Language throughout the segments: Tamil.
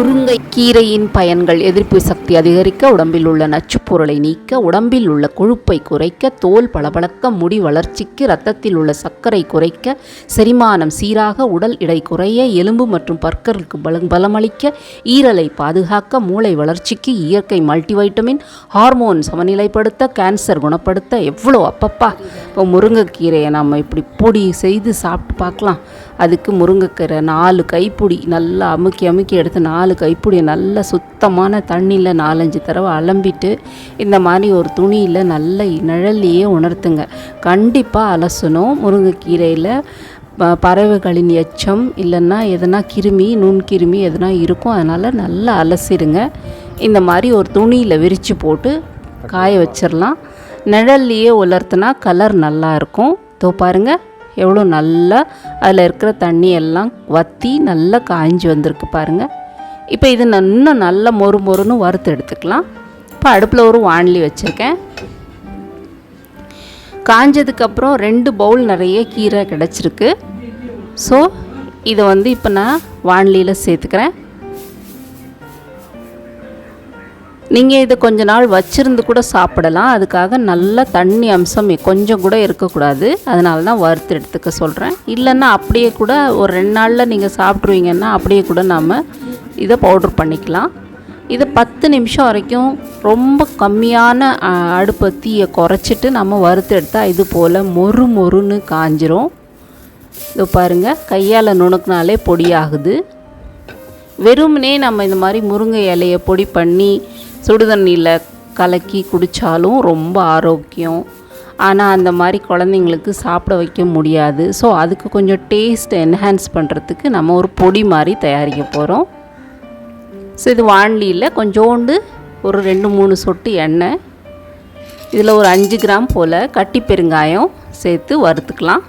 முருங்கை கீரையின் பயன்கள் எதிர்ப்பு சக்தி அதிகரிக்க உடம்பில் உள்ள நச்சுப்பொருளை நீக்க உடம்பில் உள்ள கொழுப்பை குறைக்க தோல் பளபளக்க முடி வளர்ச்சிக்கு இரத்தத்தில் உள்ள சர்க்கரை குறைக்க செரிமானம் சீராக உடல் எடை குறைய எலும்பு மற்றும் பற்களுக்கு பல பலமளிக்க ஈரலை பாதுகாக்க மூளை வளர்ச்சிக்கு இயற்கை மல்டிவைட்டமின் ஹார்மோன் சமநிலைப்படுத்த கேன்சர் குணப்படுத்த எவ்வளோ அப்பப்பா. இப்போ முருங்கைக்கீரையை நம்ம இப்படி பொடி செய்து சாப்பிட்டு பார்க்கலாம். அதுக்கு முருங்கைக்கீரை நாலு கைப்பிடி நல்லா அமுக்கி அமுக்கி எடுத்து நாலு கைப்பிடி நல்லா சுத்தமான தண்ணியில் நாலஞ்சு தடவை அலம்பிட்டு இந்த மாதிரி ஒரு துணியில் நல்ல நிழல்லையே உணர்த்துங்க. கண்டிப்பாக அலசணும் முருங்கைக்கீரையில். ப- பறவைகளின் எச்சம் இல்லைன்னா எதனா கிருமி நுண்கிருமி எதனா இருக்கும். அதனால் நல்லா அலசிடுங்க. இந்த மாதிரி ஒரு துணியில் விரித்து போட்டு காய வச்சிடலாம். நிழல்லையே உலர்த்தினா கலர் நல்லா இருக்கும். இதோ பாருங்கள் எவ்வளோ நல்லா அதில் இருக்கிற தண்ணி எல்லாம் வற்றி நல்லா காய்ஞ்சி வந்திருக்கு பாருங்கள் இப்போ இது நான் இன்னும் நல்லா மொறு மொறுன்னு வறுத்து எடுத்துக்கலாம். இப்போ அடுப்பில் ஒரு வாணலி வச்சுருக்கேன். காஞ்சதுக்கப்புறம் ரெண்டு பவுல் நிறைய கீரை கிடச்சிருக்கு. ஸோ இதை வந்து இப்போ நான் வாணலியில் சேர்த்துக்கிறேன். நீங்கள் இதை கொஞ்ச நாள் வச்சிருந்து கூட சாப்பிடலாம். அதுக்காக நல்ல தண்ணி அம்சம் கொஞ்சம் கூட இருக்கக்கூடாது. அதனால தான் வறுத்து எடுத்துக்க சொல்கிறேன் இல்லைன்னா அப்படியே கூட ஒரு ரெண்டு நாளில் நீங்கள் சாப்பிட்ருவீங்கன்னா அப்படியே கூட நாம் இதை பவுட்ரு பண்ணிக்கலாம். இதை பத்து நிமிஷம் வரைக்கும் ரொம்ப கம்மியான அடுப்பு தீயை குறைச்சிட்டு நம்ம வறுத்து எடுத்தால் இது போல் மொறு மொறுன்னு காஞ்சிரும். இதோ பாருங்கள் கையால் நுணுக்குனாலே பொடியாகுது. வெறுமனே நம்ம இந்த மாதிரி முருங்கை இலையை பொடி பண்ணி சுடுதண்ணியில் கலக்கி குடித்தாலும் ரொம்ப ஆரோக்கியம். ஆனால் அந்த மாதிரி குழந்தைங்களுக்கு சாப்பிட வைக்க முடியாது. ஸோ அதுக்கு கொஞ்சம் டேஸ்ட் என்ஹான்ஸ் பண்ணுறதுக்கு நம்ம ஒரு பொடி மாதிரி தயாரிக்க போகிறோம் ஸோ இது வாண்டியில் கொஞ்சோண்டு ஒரு ரெண்டு மூணு சொட்டு எண்ணெய். இதில் ஒரு அஞ்சு கிராம் போல் கட்டி பெருங்காயம் சேர்த்து வறுத்துக்கலாம்.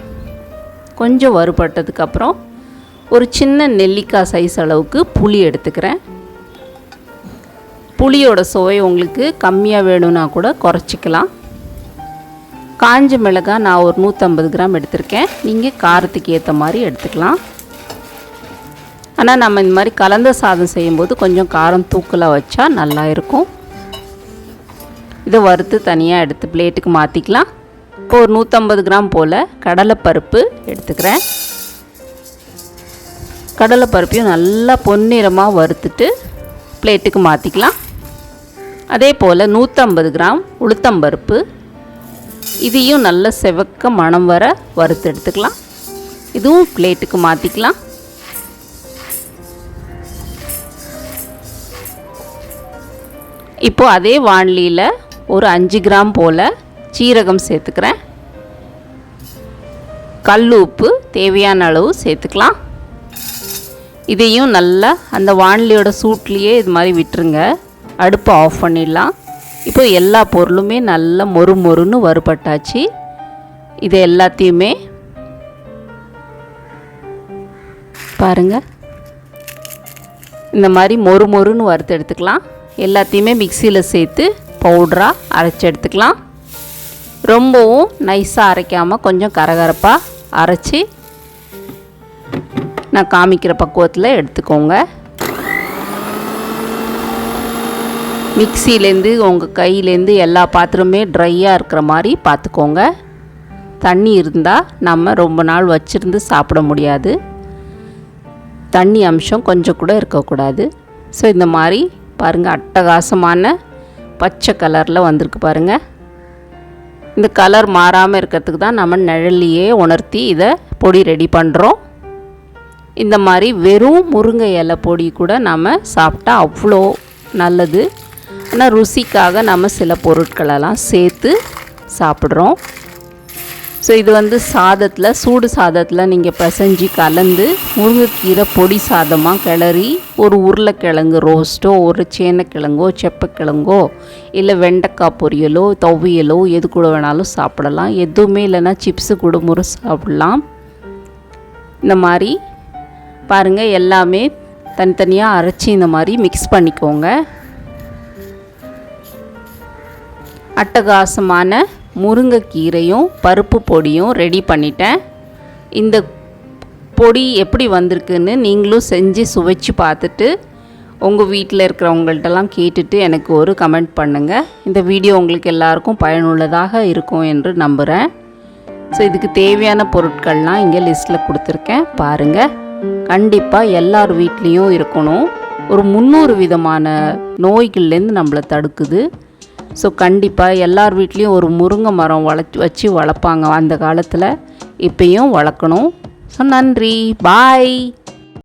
கொஞ்சம் வறுபட்டதுக்கப்புறம் ஒரு சின்ன நெல்லிக்காய் சைஸ் அளவுக்கு புளி எடுத்துக்கிறேன். புளியோட சுவை உங்களுக்கு கம்மியாக வேணும்னா கூட குறைச்சிக்கலாம். காஞ்ச மிளகாய் நான் ஒரு நூற்றம்பது கிராம் எடுத்திருக்கேன். நீங்கள் காரத்துக்கு ஏற்ற மாதிரி எடுத்துக்கலாம். ஆனால் நம்ம இந்த மாதிரி கலந்த சாதம் செய்யும்போது கொஞ்சம் காரம் தூக்கலாக வச்சா நல்லா இருக்கும். இதை வறுத்து தனியாக எடுத்து பிளேட்டுக்கு மாற்றிக்கலாம் இப்போ ஒரு நூற்றம்பது கிராம் போல் கடலைப்பருப்பு எடுத்துக்கிறேன். கடலைப்பருப்பையும் நல்லா பொன்னிறமாக வறுத்துட்டு பிளேட்டுக்கு மாற்றிக்கலாம் அதே போல் நூற்றம்பது கிராம் உளுத்தம்பருப்பு இதையும் நல்ல செவக்க மணம் வர வறுத்து எடுத்துக்கலாம். இதுவும் பிளேட்டுக்கு மாற்றிக்கலாம் இப்போது அதே வாணலியில் ஒரு அஞ்சு கிராம் போல் சீரகம் சேர்த்துக்கிறேன். கல் உப்பு தேவையான அளவு சேர்த்துக்கலாம். இதையும் நல்லா அந்த வாணலியோட சூட்லேயே இது மாதிரி விட்டுருங்க. அடுப்பை ஆஃப் பண்ணிடலாம். இப்போ எல்லா பொருளுமே நல்லா மொறு மொறுன்னு வறுபட்டாச்சு. இது எல்லாத்தையுமே பாருங்க. இந்த மாதிரி மொறு மொறுன்னு வறுத்து எடுத்துக்கலாம். எல்லாத்தையுமே மிக்சியில் சேர்த்து பவுடராக அரைச்சி எடுத்துக்கலாம். ரொம்பவும் நைஸாக அரைக்காமல் கொஞ்சம் கரகரப்பாக அரைச்சி நான் காமிக்கிற பக்குவத்தில் எடுத்துக்கோங்க. மிக்சிலேருந்து உங்கள் கையிலேருந்து எல்லா பாத்திரமே ட்ரையாக இருக்கிற மாதிரி பார்த்துக்கோங்க தண்ணி இருந்தால் நம்ம ரொம்ப நாள் வச்சுருந்து சாப்பிட முடியாது. தண்ணி அம்சம் கொஞ்சம் கூட இருக்கக்கூடாது. ஸோ இந்த மாதிரி பாருங்கள் அட்டகாசமான பச்சை கலரில் வந்திருக்கு பாருங்கள் இந்த கலர் மாறாமல் இருக்கிறதுக்கு தான் நம்ம நிழல்லையே உணர்த்தி இதை பொடி ரெடி பண்ணுறோம் இந்த மாதிரி வெறும் முருங்கை இலை பொடி கூட நம்ம சாப்பிட்டா அவ்வளோ நல்லது. ஆனால் ருசிக்காக நம்ம சில பொருட்களெல்லாம் சேர்த்து சாப்பிட்றோம். ஸோ இது வந்து சாதத்தில் சூடு சாதத்தில் நீங்கள் பிசைஞ்சு கலந்து முருங்கைக்கீரை பொடி சாதமாக கிளறி ஒரு உருளைக்கிழங்கு ரோஸ்ட்டோ ஒரு சேனக்கிழங்கோ செப்பக்கிழங்கோ இல்லை வெண்டைக்காய் பொரியலோ துவையலோ எது கூட வேணாலும் சாப்பிடலாம். எதுவுமே இல்லைன்னா சிப்ஸு கூட முறை சாப்பிடலாம். இந்த மாதிரி பாருங்கள் எல்லாமே தனித்தனியாக அரைச்சி இந்த மாதிரி மிக்ஸ் பண்ணிக்கோங்க. அட்டகாசமான முருங்கைக்கீரையும் பருப்பு பொடியும் ரெடி பண்ணிட்டேன். இந்த பொடி எப்படி வந்திருக்குன்னு நீங்களும் செஞ்சு சுவைச்சு பார்த்துட்டு உங்கள் வீட்டில் இருக்கிறவங்கள்ட்டலாம் கேட்டுட்டு எனக்கு ஒரு கமெண்ட் பண்ணுங்கள் இந்த வீடியோ உங்களுக்கு எல்லாருக்கும் பயனுள்ளதாக இருக்கும் என்று நம்புகிறேன் ஸோ இதுக்கு தேவையான பொருட்கள்லாம் இங்கே லிஸ்ட்டில் கொடுத்துருக்கேன். பாருங்கள் கண்டிப்பாக எல்லார் வீட்லேயும் இருக்கணும். ஒரு முந்நூறு விதமான நோய்கள்லேருந்து நம்மளை தடுக்குது. ஸோ கண்டிப்பாக எல்லார் வீட்லேயும் ஒரு முருங்கை மரம் வள வச்சு வளர்ப்பாங்க அந்த காலத்தில். இப்பயும் வளர்க்கணும். ஸோ நன்றி. பாய்